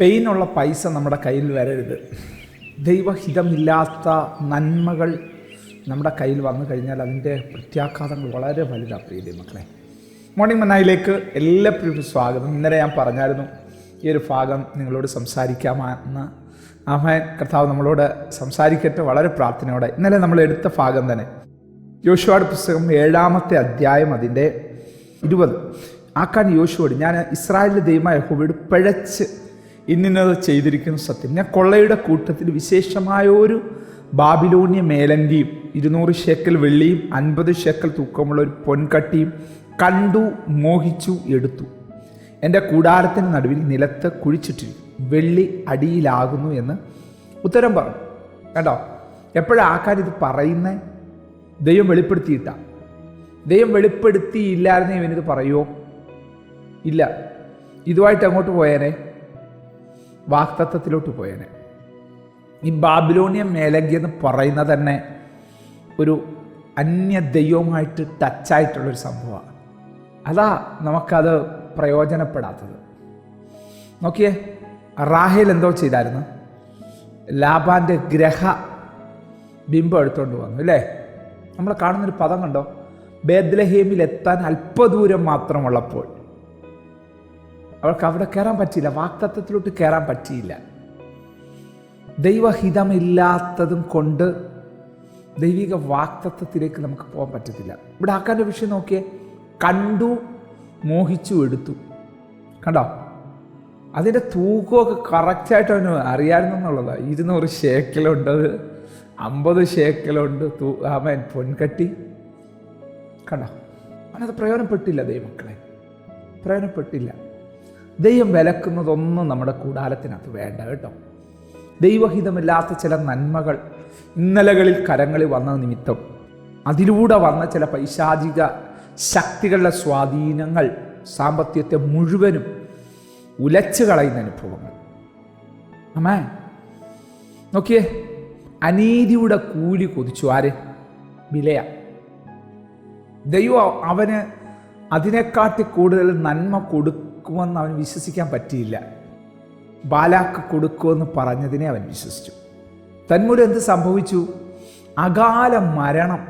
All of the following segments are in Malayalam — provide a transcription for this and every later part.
പെയിനുള്ള പൈസ നമ്മുടെ കയ്യിൽ വരരുത്. ദൈവഹിതമില്ലാത്ത നന്മകൾ നമ്മുടെ കയ്യിൽ വന്നു കഴിഞ്ഞാൽ അതിന്റെ പ്രത്യാഘാതങ്ങൾ വളരെ വലുതാണ് പ്രീതി മക്കളെ മോർണിംഗ് മന്നായിലേക്ക് എല്ലാവർക്കും സ്വാഗതം. ഇന്നലെ ഞാൻ പറഞ്ഞായിരുന്നു ഈ ഒരു ഭാഗം നിങ്ങളോട് സംസാരിക്കാമെന്ന്. ആഹ്വാൻ കർത്താവ് നമ്മളോട് സംസാരിക്കട്ടെ വളരെ പ്രാർത്ഥനയോടെ. ഇന്നലെ നമ്മൾ എടുത്ത ഭാഗം തന്നെ. യോശുവാട് പുസ്തകം ഏഴാമത്തെ അധ്യായം അതിന്റെ ഇരുപത്. ആക്കാൻ യോശുവോട് ഞാൻ ഇസ്രായേലിന്റെ ദൈവമായ ഹോബിയോട് പിഴച്ച് ഇന്നത് ചെയ്തിരിക്കുന്ന സത്യം. ഞാൻ കൊള്ളയുടെ കൂട്ടത്തിൽ വിശേഷമായ ഒരു ബാബിലോണിയ മേലങ്കിയും ഇരുന്നൂറ് ഷേക്കൽ വെള്ളിയും അൻപത് ഷേക്കൽ തൂക്കമുള്ള ഒരു പൊൻകട്ടിയും കണ്ടു മോഹിച്ചു എടുത്തു. എന്റെ കൂടാരത്തിന് നടുവിൽ നിലത്ത് കുഴിച്ചിട്ടിരിക്കും വെള്ളി അടിയിലാകുന്നു എന്ന് ഉത്തരം പറഞ്ഞു. കേട്ടോ എപ്പോഴാക്കാൻ ഇത് പറയുന്ന? ദൈവം വെളിപ്പെടുത്തിയിട്ട. ദൈവം വെളിപ്പെടുത്തിയില്ലായിരുന്നേ ഇവനിത് പറയുമോ ഇല്ല. ഇതുമായിട്ട് അങ്ങോട്ട് പോയേനെ? വാക്തത്വത്തിലോട്ട് പോയേനെ. ഈ ബാബിലോണിയൻ മേലങ്കി എന്ന് പറയുന്നത് തന്നെ ഒരു അന്യ ദൈവമായിട്ട് ടച്ചായിട്ടുള്ളൊരു സംഭവമാണ്. അതാ നമുക്കത് പ്രയോജനപ്പെടാത്തത്. നോക്കിയേ റാഹേൽ എന്തോ ചെയ്തായിരുന്നു. ലാബാന്റെ ഗ്രഹ ബിംബം എടുത്തുകൊണ്ട് വന്നു അല്ലേ? നമ്മൾ കാണുന്നൊരു പദം കണ്ടോ? ബേദ്ലഹേമിൽ എത്താൻ അല്പദൂരം മാത്രമുള്ളപ്പോൾ. അവൾക്ക് അവിടെ കയറാൻ പറ്റിയില്ല. വാക്തത്വത്തിലോട്ട് കയറാൻ പറ്റിയില്ല. ദൈവഹിതമില്ലാത്തതും കൊണ്ട് ദൈവിക വാക്തത്വത്തിലേക്ക് നമുക്ക് പോകാൻ പറ്റത്തില്ല. ഇവിടെ ആക്കാന്റെ വിഷയം നോക്കിയേ. കണ്ടു മോഹിച്ചു എടുത്തു. കണ്ടോ? അതിന്റെ തൂക്കമൊക്കെ കറക്റ്റായിട്ട് അവന് അറിയാമെന്നുള്ളതാണ് ഇരുന്നൂറ് ഷേക്കലുണ്ട് അമ്പത് ഷേക്കലുണ്ട് തൂ അവൻ പൊൻകട്ടി. കണ്ടോ? അവനത് പ്രയോജനപ്പെട്ടില്ല ദൈവമക്കളെ. പ്രയോജനപ്പെട്ടില്ല. ദൈവം വിലക്കുന്നതൊന്നും നമ്മുടെ കൂടാരത്തിനകത്ത് വേണ്ട കേട്ടോ. ദൈവഹിതമില്ലാത്ത ചില നന്മകൾ ഇന്നലകളിൽ കരങ്ങളിൽ വന്ന നിമിത്തം അതിലൂടെ വന്ന ചില പൈശാചിക ശക്തികളുടെ സ്വാധീനങ്ങൾ സാമ്പത്തികത്തെ മുഴുവനും ഉലച്ചു കളയുന്ന അനുഭവങ്ങൾ. അമ്മേ നോക്കിയേ അനീതിയുടെ കൂലി കൊതിച്ചു. ആര്? വിലയ ദൈവം അവന് അതിനെക്കാട്ടി കൂടുതൽ നന്മ കൊടുക്കുമെന്ന് അവന് വിശ്വസിക്കാൻ പറ്റിയില്ല. ബാലാക്ക് കൊടുക്കുമെന്ന് പറഞ്ഞതിനെ അവൻ വിശ്വസിച്ചു. തന്മൂലം എന്ത് സംഭവിച്ചു? അകാല മരണം.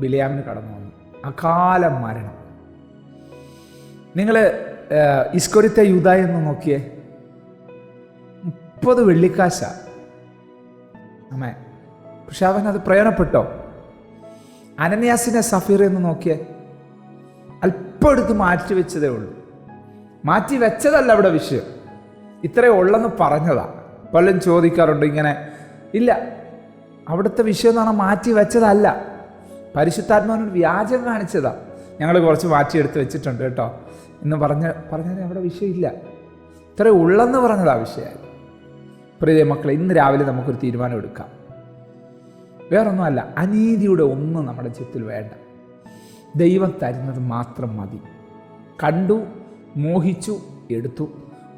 ബിലയാമിന് കടന്നു വന്നു. അകാല മരണം. നിങ്ങൾ ഇസ്കൊരിത്തെ യൂത എന്ന് നോക്കിയേ. മുപ്പത് വെള്ളിക്കാശ. അമ്മേ പക്ഷെ അവൻ അത് പ്രയോജനപ്പെട്ടോ അനന്യാസിനെ സഫീർ എന്ന് നോക്കിയേ. അല്പം എടുത്ത് മാറ്റി വെച്ചതേ ഉള്ളൂ. മാറ്റി വെച്ചതല്ല അവിടെ വിഷയം. ഇത്രയേ ഉള്ളെന്ന് പറഞ്ഞതാ. പലരും ചോദിക്കാറുണ്ട് ഇങ്ങനെ ഇല്ല അവിടുത്തെ വിഷയം എന്ന് പറഞ്ഞാൽ മാറ്റി വെച്ചതല്ല. പരിശുദ്ധാത്മാവിനോട് വ്യാജം കാണിച്ചതാ. ഞങ്ങൾ കുറച്ച് മാറ്റിയെടുത്ത് വെച്ചിട്ടുണ്ട് കേട്ടോ. എന്ന് പറഞ്ഞ പറഞ്ഞാൽ അവിടെ വിഷയമില്ല ഇത്രയേ ഉള്ളെന്ന് പറഞ്ഞതാ വിഷയമായി പ്രിയ മക്കളെ ഇന്ന് രാവിലെ നമുക്കൊരു തീരുമാനം എടുക്കാം. വേറൊന്നുമല്ല അനീതിയുടെ ഒന്നും നമ്മുടെ ചിത്തിൽ വേണ്ട. ദൈവം തരുന്നത് മാത്രം മതി. കണ്ടു മോഹിച്ചു എടുത്തു.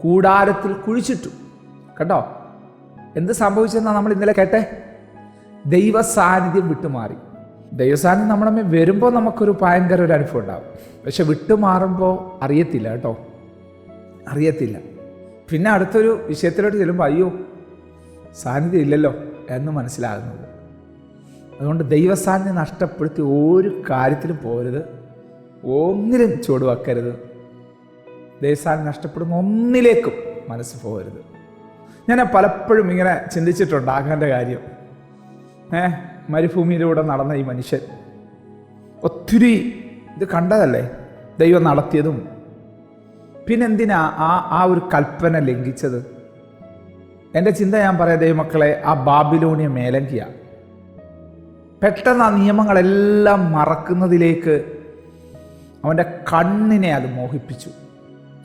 കൂടാരത്തിൽ കുഴിച്ചിട്ടു. കണ്ടോ? എന്ത് സംഭവിച്ചെന്നാ നമ്മൾ ഇന്നലെ കേട്ടെ? ദൈവ സാന്നിധ്യം വിട്ടുമാറി. ദൈവസാന്നിധ്യം നമ്മുടെ മേൽ വരുമ്പോൾ നമുക്കൊരു ഭയങ്കര ഒരു അനുഭവം ഉണ്ടാവും. പക്ഷെ വിട്ടുമാറുമ്പോൾ അറിയത്തില്ല കേട്ടോ. അറിയത്തില്ല. പിന്നെ അടുത്തൊരു വിഷയത്തിലോട്ട് ചെല്ലുമ്പോൾ അയ്യോ സാന്നിധ്യം ഇല്ലല്ലോ എന്ന് മനസ്സിലാകുന്നത്. അതുകൊണ്ട് ദൈവസാന്നിധ്യം നഷ്ടപ്പെടുത്തി ഒരു കാര്യത്തിലും പോരുത് ഒന്നിലും ചുവടുവെക്കരുത്. ദൈവസാന്നിധ്യം നഷ്ടപ്പെടുന്ന ഒന്നിലേക്കും മനസ്സ് പോകരുത്. ഞാൻ പലപ്പോഴും ഇങ്ങനെ ചിന്തിച്ചിട്ടുണ്ട് ആകാന്റെ കാര്യം. ഏ മരുഭൂമിയിലൂടെ നടന്ന ഈ മനുഷ്യൻ. ഒത്തിരി ഇത് കണ്ടതല്ലേ? ദൈവം നടത്തിയതും. പിന്നെന്തിനാ ആ ആ ഒരു കൽപ്പന ലംഘിച്ചത്? എന്റെ ചിന്ത ഞാൻ പറയാം ദൈവമക്കളെ ആ ബാബിലോണിയ മേലങ്കിയ. പെട്ടെന്ന് ആ നിയമങ്ങളെല്ലാം മറക്കുന്നതിലേക്ക് അവന്റെ കണ്ണിനെ അത് മോഹിപ്പിച്ചു.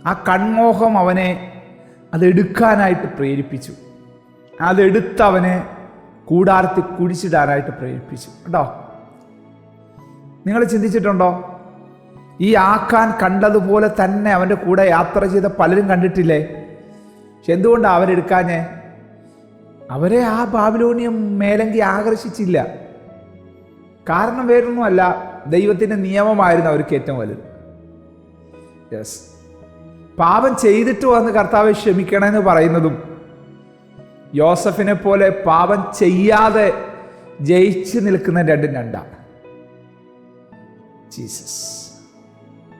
ആ കൺമോഹം അവനെ അതെടുക്കാനായിട്ട് പ്രേരിപ്പിച്ചു. അതെടുത്ത് അവനെ കൂടാരത്തിൽ കുഴിച്ചിടാനായിട്ട് പ്രേരിപ്പിച്ചു. കേട്ടോ നിങ്ങൾ ചിന്തിച്ചിട്ടുണ്ടോ? ഈ ആക്കാൻ കണ്ടതുപോലെ തന്നെ അവന്റെ കൂടെ യാത്ര ചെയ്ത പലരും കണ്ടിട്ടില്ലേ? പക്ഷെ എന്തുകൊണ്ടാണ് അവരെടുക്കാഞ്ഞേ? അവരെ ആ ബാബിലോണിയം മേലങ്കി ആകർഷിച്ചില്ല. കാരണം വേറൊന്നുമല്ല ദൈവത്തിന്റെ നിയമമായിരുന്നു അവർക്ക് ഏറ്റവും വലുത്. യെസ് പാപം ചെയ്തിട്ട് വന്ന് കർത്താവ് ക്ഷമിക്കണമെന്ന് പറയുന്നതും യോസഫിനെ പോലെ പാപം ചെയ്യാതെ ജയിച്ച് നിൽക്കുന്ന രണ്ടും രണ്ടാണ്. ജീസസ്.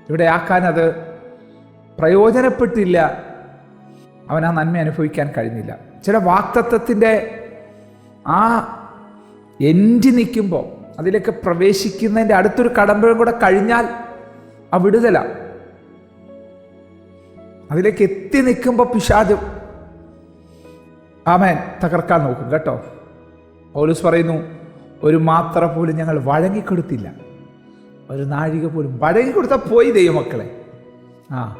ഇവിടെ ആക്കാൻ അത് പ്രയോജനപ്പെട്ടില്ല. അവൻ ആ നന്മ അനുഭവിക്കാൻ കഴിഞ്ഞില്ല. ചില വാക്തത്വത്തിന്റെ ആ എന്റെ നിൽക്കുമ്പോൾ അതിലേക്ക് പ്രവേശിക്കുന്നതിന്റെ അടുത്തൊരു കടമ്പഴും കൂടെ കഴിഞ്ഞാൽ ആ വിടുതല അതിലേക്ക് എത്തി നിൽക്കുമ്പോൾ പിശാചും ആമേൻ തകർക്കാൻ നോക്കും കേട്ടോ? പൗലൂസ് പറയുന്നു ഒരു മാത്ര പോലും ഞങ്ങൾ വഴങ്ങിക്കൊടുത്തില്ല. ഒരു നാഴിക പോലും വഴങ്ങിക്കൊടുത്താൽ പോയി ദൈവമക്കളെ. ആ.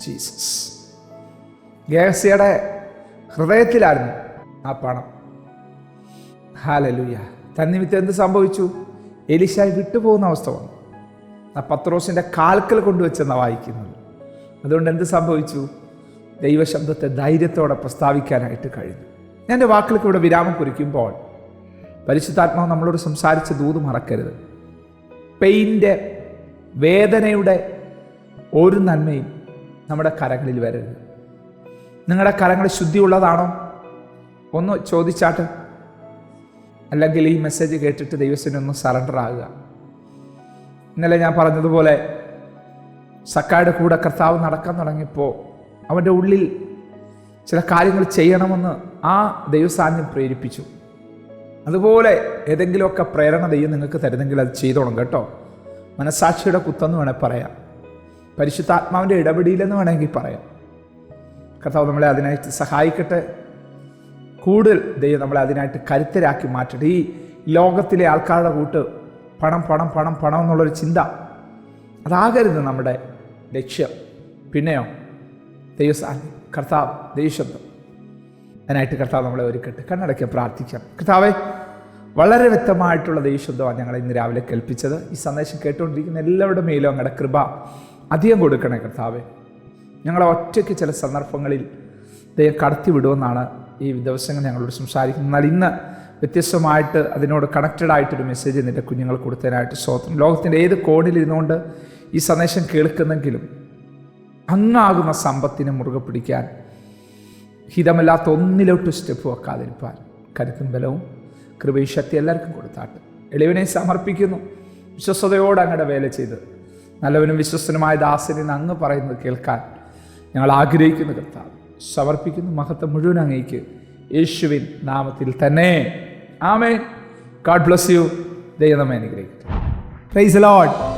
ജീസസ്. ഗേഹസിയുടെ ഹൃദയത്തിലായിരുന്നു ആ പണം. ഹാലലുയ. തന്നിമിത്തം എന്ത് സംഭവിച്ചു? എലിശായി വിട്ടുപോകുന്ന അവസ്ഥ വന്നു. ആ പത്രോസിന്റെ കാൽക്കൽ കൊണ്ടുവച്ചെന്ന വായിക്കുന്നത്. അതുകൊണ്ട് എന്ത് സംഭവിച്ചു? ദൈവശബ്ദത്തെ ധൈര്യത്തോടെ പ്രസ്താവിക്കാനായിട്ട് കഴിഞ്ഞു. ഞാൻ എന്റെ വാക്കുകൾക്ക് ഇവിടെ വിരാമം കുറിക്കുമ്പോൾ പരിശുദ്ധാത്മാവ് നമ്മളോട് സംസാരിച്ച ദൂത് മറക്കരുത്. പെയിന്റെ വേദനയുടെ ഒരു നന്മയും നമ്മുടെ കരങ്ങളിൽ വരരുത്. നിങ്ങളുടെ കരങ്ങൾ ശുദ്ധിയുള്ളതാണോ? ഒന്ന് ചോദിച്ചാട്ട്. അല്ലെങ്കിൽ ഈ മെസ്സേജ് കേട്ടിട്ട് ദൈവത്തിനൊന്ന് സറണ്ടർ ആകുക. ഇന്നലെ ഞാൻ പറഞ്ഞതുപോലെ സക്കായുടെ കൂടെ കർത്താവ് നടക്കാൻ തുടങ്ങിയപ്പോൾ അവന്റെ ഉള്ളിൽ ചില കാര്യങ്ങൾ ചെയ്യണമെന്ന് ആ ദൈവസാന്നിധ്യം പ്രേരിപ്പിച്ചു. അതുപോലെ ഏതെങ്കിലുമൊക്കെ പ്രേരണ ദൈവം നിങ്ങൾക്ക് തരുന്നെങ്കിൽ അത് ചെയ്തോണം കേട്ടോ. മനസാക്ഷിയുടെ കുത്തെന്ന് വേണേൽ പറയാം. പരിശുദ്ധാത്മാവിന്റെ ഇടപെടിയിലെന്ന് വേണമെങ്കിൽ പറയാം. കർത്താവ് നമ്മളെ അതിനായിട്ട് സഹായിക്കട്ടെ. കൂടുതൽ ദൈവം നമ്മളെ അതിനായിട്ട് കരുത്തരാക്കി മാറ്റട്ടെ. ഈ ലോകത്തിലെ ആൾക്കാരുടെ കൂട്ട് പണം പണം പണം പണം എന്നുള്ളൊരു ചിന്ത അതാകരുത് നമ്മുടെ ലക്ഷ്യം പിന്നെയോ ദൈവസാന്നി കർത്താവ് ദൈവശബ്ദം. അതിനായിട്ട് കർത്താവ് നമ്മളെ ഒരുക്കട്ടെ. കണ്ണടയ്ക്ക് പ്രാർത്ഥിക്കാം. കർത്താവെ വളരെ വ്യക്തമായിട്ടുള്ള ദൈവശബ്ദമാണ് ഞങ്ങളെ ഇന്ന് രാവിലെ കേൾപ്പിച്ചത്. ഈ സന്ദേശം കേട്ടുകൊണ്ടിരിക്കുന്ന എല്ലാവരുടെ മേലും അങ്ങടെ കൃപ അധികം കൊടുക്കണേ കർത്താവെ. ഞങ്ങളെ ഒറ്റയ്ക്ക് ചില സന്ദർഭങ്ങളിൽ ദൈവം കടത്തി വിടുമെന്നാണ് ഈ ദിവസങ്ങൾ ഞങ്ങളോട് സംസാരിക്കുന്നത്. എന്നാൽ ഇന്ന് വ്യത്യസ്തമായിട്ട് അതിനോട് കണക്റ്റഡ് ആയിട്ടൊരു മെസ്സേജ് നിന്റെ കുഞ്ഞുങ്ങൾ കൊടുത്തതിനായിട്ട് സ്വാതന്ത്ര്യം ലോകത്തിന്റെ ഏത് കോണിലിരുന്നുകൊണ്ട് ഈ സന്ദേശം കേൾക്കുന്നെങ്കിലും അങ്ങാകുന്ന സമ്പത്തിനെ മുറുകെ പിടിക്കാൻ ഹിതമല്ലാത്ത ഒന്നിലോട്ട് സ്റ്റെപ്പ് വെക്കാതിരിപ്പാൻ കരുത്തും ബലവും കൃപയും ശക്തി എല്ലാവർക്കും കൊടുത്താട്ട്. എളിവനെ സമർപ്പിക്കുന്നു. വിശ്വസ്തയോടെ അങ്ങയുടെ വേല ചെയ്ത് നല്ലവനും വിശ്വസ്തനുമായ ദാസനെ ഇന്ന് അങ്ങ് പറയുന്നത് കേൾക്കാൻ ഞങ്ങൾ ആഗ്രഹിക്കുന്ന കർത്താവ്. സമർപ്പിക്കുന്ന മഹത്വം മുഴുവൻ അങ്ങേക്ക് യേശുവിൻ നാമത്തിൽ തന്നെ. ആമേ ഗാഡ് ബ്ലസ് യു ദൈവം നമ്മെ അനുഗ്രഹിക്കട്ടെ. Price load